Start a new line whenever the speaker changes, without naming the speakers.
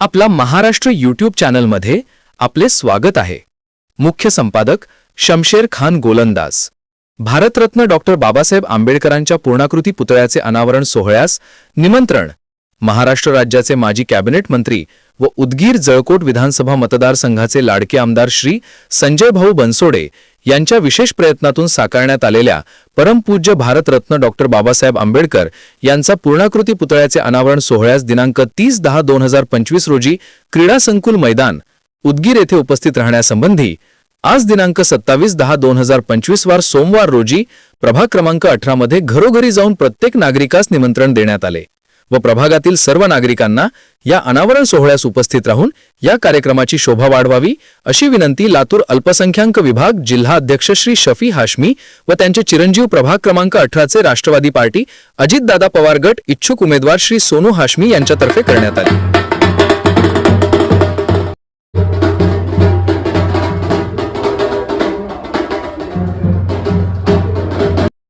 आपला महाराष्ट्र यूट्यूब चॅनलमध्ये आपले स्वागत आहे. मुख्य संपादक शमशेर खान गोलंदाज. भारतरत्न डॉक्टर बाबासाहेब आंबेडकरांच्या पूर्णाकृती पुतळ्याचे अनावरण सोहळ्यास निमंत्रण. महाराष्ट्र राज्याचे माजी कॅबिनेट मंत्री व उदगीर जळकोट विधानसभा मतदारसंघाचे लाडके आमदार श्री संजय भाऊ बनसोडे यांच्या विशेष प्रयत्नातून साकारण्यात आलेल्या परमपूज्य भारतरत्न डॉक्टर बाबासाहेब आंबेडकर यांचा पूर्णाकृती पुतळ्याचे अनावरण सोहळ्यास दिनांक तीस दहा दोन हजार पंचवीस रोजी क्रीडा संकुल मैदान उदगीर येथे उपस्थित राहण्यासंबंधी आज दिनांक सत्तावीस दहा दोन हजार पंचवीस वार सोमवार रोजी प्रभाग क्रमांक अठरा मध्ये घरोघरी जाऊन प्रत्येक नागरिकास निमंत्रण देण्यात आले. व प्रभागातील सर्व नागरिकांना या अनावरण सोहळ्यास उपस्थित राहून या कार्यक्रमाची शोभा वाढवावी अशी विनंती लातूर अल्पसंख्याक विभाग जिल्हा अध्यक्ष श्री शफी हाशमी व त्यांचे चिरंजीव प्रभाग क्रमांक अठराचे राष्ट्रवादी पार्टी अजितदादा पवार गट इच्छुक उमेदवार श्री सोनू हाशमी यांच्यातर्फे करण्यात आली.